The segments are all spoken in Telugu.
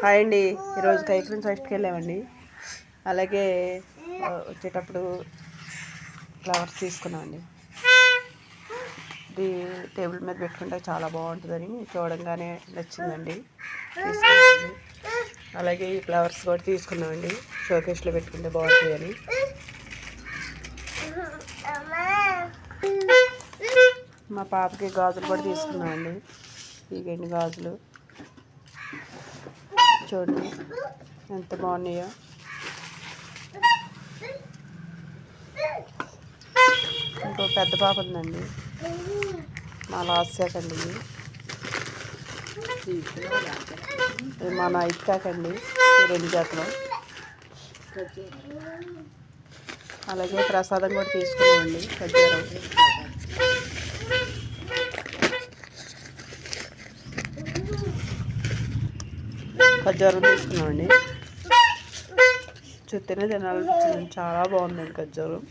హాయ్ అండి. ఈరోజు కైక్రీన్ ఫెస్ట్కి వెళ్ళామండి. అలాగే వచ్చేటప్పుడు ఫ్లవర్స్ తీసుకున్నామండి. ఇది టేబుల్ మీద పెట్టుకుంటే చాలా బాగుంటుందని చూడంగానే నచ్చిందండి. తీసుకున్నామండి. అలాగే ఈ ఫ్లవర్స్ కూడా తీసుకున్నామండి. షోకేస్లో పెట్టుకుంటే బాగుంటుందని. మా పాపకి గాజులు కూడా తీసుకున్నామండి. ఈ ఇగండి గాజులు. చూడండి. ఎంత బాగున్నాయో. ఇంకో పెద్ద పాప ఉందండి. మా లాస్ట్ అండి ఇది. మా నైట్ అండి. రెండు జతలు అలాగే ప్రసాదం కూడా తీసుకున్నామండి. ఖజ్జూరం ఖజ్జారం తీసుకున్నామండి. చూస్తేనే తినాలనిపించింది. చాలా బాగుందండి ఖజ్జారం.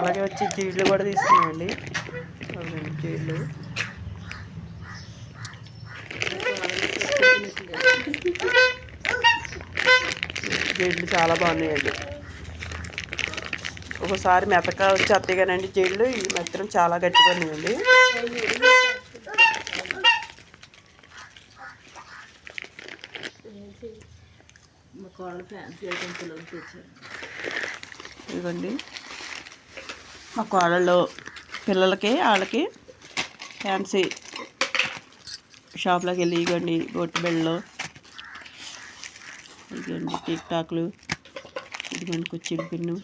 అలాగే వచ్చి జీళ్ళు కూడా తీసుకున్నామండి. జీళ్ళు. జీళ్ళు చాలా బాగున్నాయండి. ఒకసారి మెతక వచ్చేస్తాయి కానండి జీళ్ళు. ఈ మాత్రం చాలా గట్టిగా ఉన్నాయండి మా కోడలు ఫ్యాన్సీ ఐటమ్స్ తెచ్చారు. ఇదిగోండి. మా కోడళ్ళు పిల్లలకి వాళ్ళకి ఫ్యాన్సీ షాప్లోకి వెళ్ళి ఇగోండి బొట్టు బిళ్ళలు ఇదిగోండి టిక్ టాక్లు ఇదిగోండి కుర్చీ పిన్ను.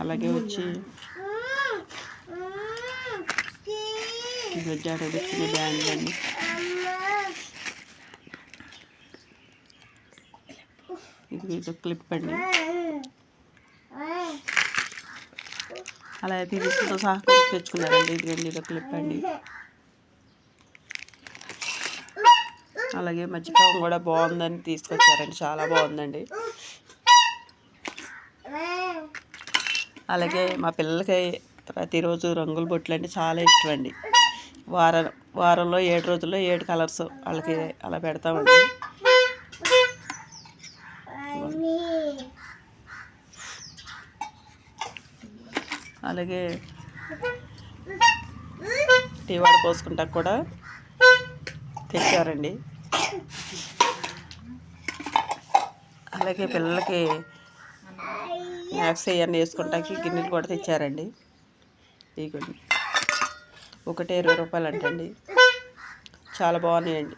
అలాగే వచ్చి ఇదిగో జాడ పెట్టుకునే బ్యాండ్ అండి ఇది ఇది క్లిప్ అండి అలా అయితే రిస్క్తో సహా తెచ్చుకున్నారండి. ఇది రెండు ఇది క్లిప్ అండి. అలాగే మజ్జిగం కూడా బాగుందని తీసుకొచ్చారండి. చాలా బాగుందండి. అలాగే మా పిల్లలకి ప్రతిరోజు రంగుల బొట్లు అంటే చాలా ఇష్టం అండి వారం వారంలో ఏడు రోజుల్లో ఏడు కలర్స్ వాళ్ళకి అలా పెడతామండి. అలాగే టీ వాడ పోసుకుంటా కూడా తెచ్చారండి. అలాగే పిల్లలకి స్నాక్స్ అవన్నీ వేసుకుంటాకి గిన్నెలు కూడా తెచ్చారండి. ఇగోండి ఒకటి ఇరవై రూపాయలు అంటండి. చాలా బాగున్నాయండి.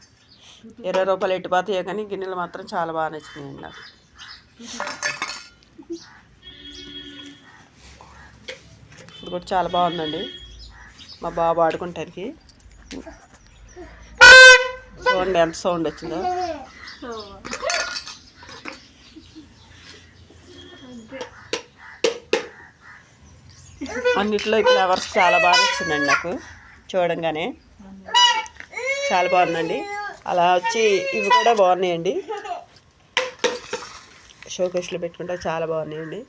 ఇరవై రూపాయలు ఎట్టిపోతాయో కానీ గిన్నెలు మాత్రం చాలా బాగా నచ్చినాయండి నాకు. ఇది కూడా చాలా బాగుందండి. మా బాబు ఆడుకుంటానికి. చూడండి ఎంత సౌండ్ వచ్చిందో. అన్నిట్లో ఈ ఫ్లవర్స్ చాలా బాగా వచ్చిందండి నాకు. చూడంగానే చాలా బాగుందండి. అలా వచ్చి ఇవి కూడా బాగున్నాయండి. షోకేస్లో పెట్టుకుంటే చాలా బాగున్నాయండి.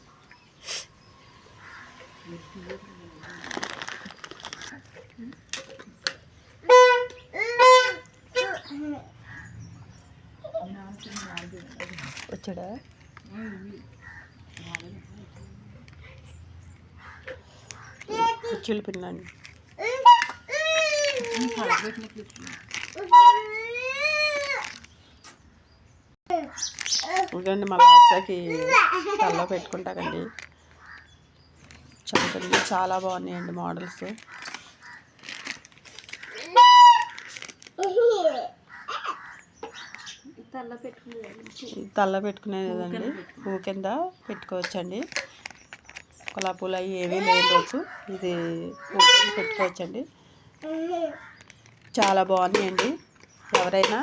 వచ్చాడా? కుర్చీలు పిల్లండి ఇదిగోండి మా లాస్ట్కి తల్లో పెట్టుకుంటారండి చదువుతుంది చాలా బాగున్నాయండి మోడల్స్. తల్ల పెట్టుకునేదండి పువ్వు కింద పెట్టుకోవచ్చండి. గులాబీలు అవి ఏమీ రోజు ఇది పువ్వు కింద పెట్టుకోవచ్చండి. చాలా బాగున్నాయండి. ఎవరైనా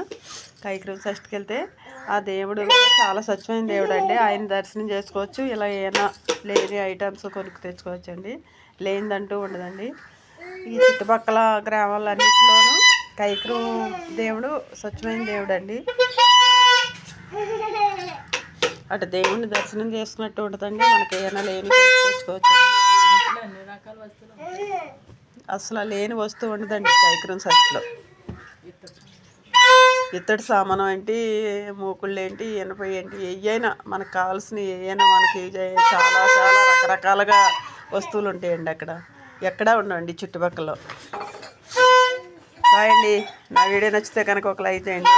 కైక్రూమ్ షష్ఠికి వెళ్తే ఆ దేవుడు చాలా స్వచ్ఛమైన దేవుడు అండి ఆయన దర్శనం చేసుకోవచ్చు. ఇలా ఏమైనా లేని ఐటమ్స్ కొనుక్కు తెచ్చుకోవచ్చండి. లేనిదంటూ ఉండదండి. ఈ చుట్టుపక్కల గ్రామాలన్నింటిలోనూ కైక్రూమ్ దేవుడు స్వచ్ఛమైన దేవుడు అండి అటు దేవుణ్ణి దర్శనం చేసుకున్నట్టు ఉంటుందండి. మనకి ఏమైనా లేని తెచ్చుకోవచ్చు. అసలు లేని వస్తువు ఉండదండి షష్ఠిలో ఇత్తడి ఇత్తడి సామానం ఏంటి మూకుళ్ళు ఏంటి ఇనుప ఏంటి ఏయైనా మనకు కావాల్సిన ఏయైనా మనకి చాలా చాలా రకరకాలుగా వస్తువులు ఉంటాయండి అక్కడ. ఎక్కడా ఉండండి చుట్టుపక్కల. బాయ్ అండి. నా వీడియో నచ్చితే కనుక ఒక లైక్ చేయండి.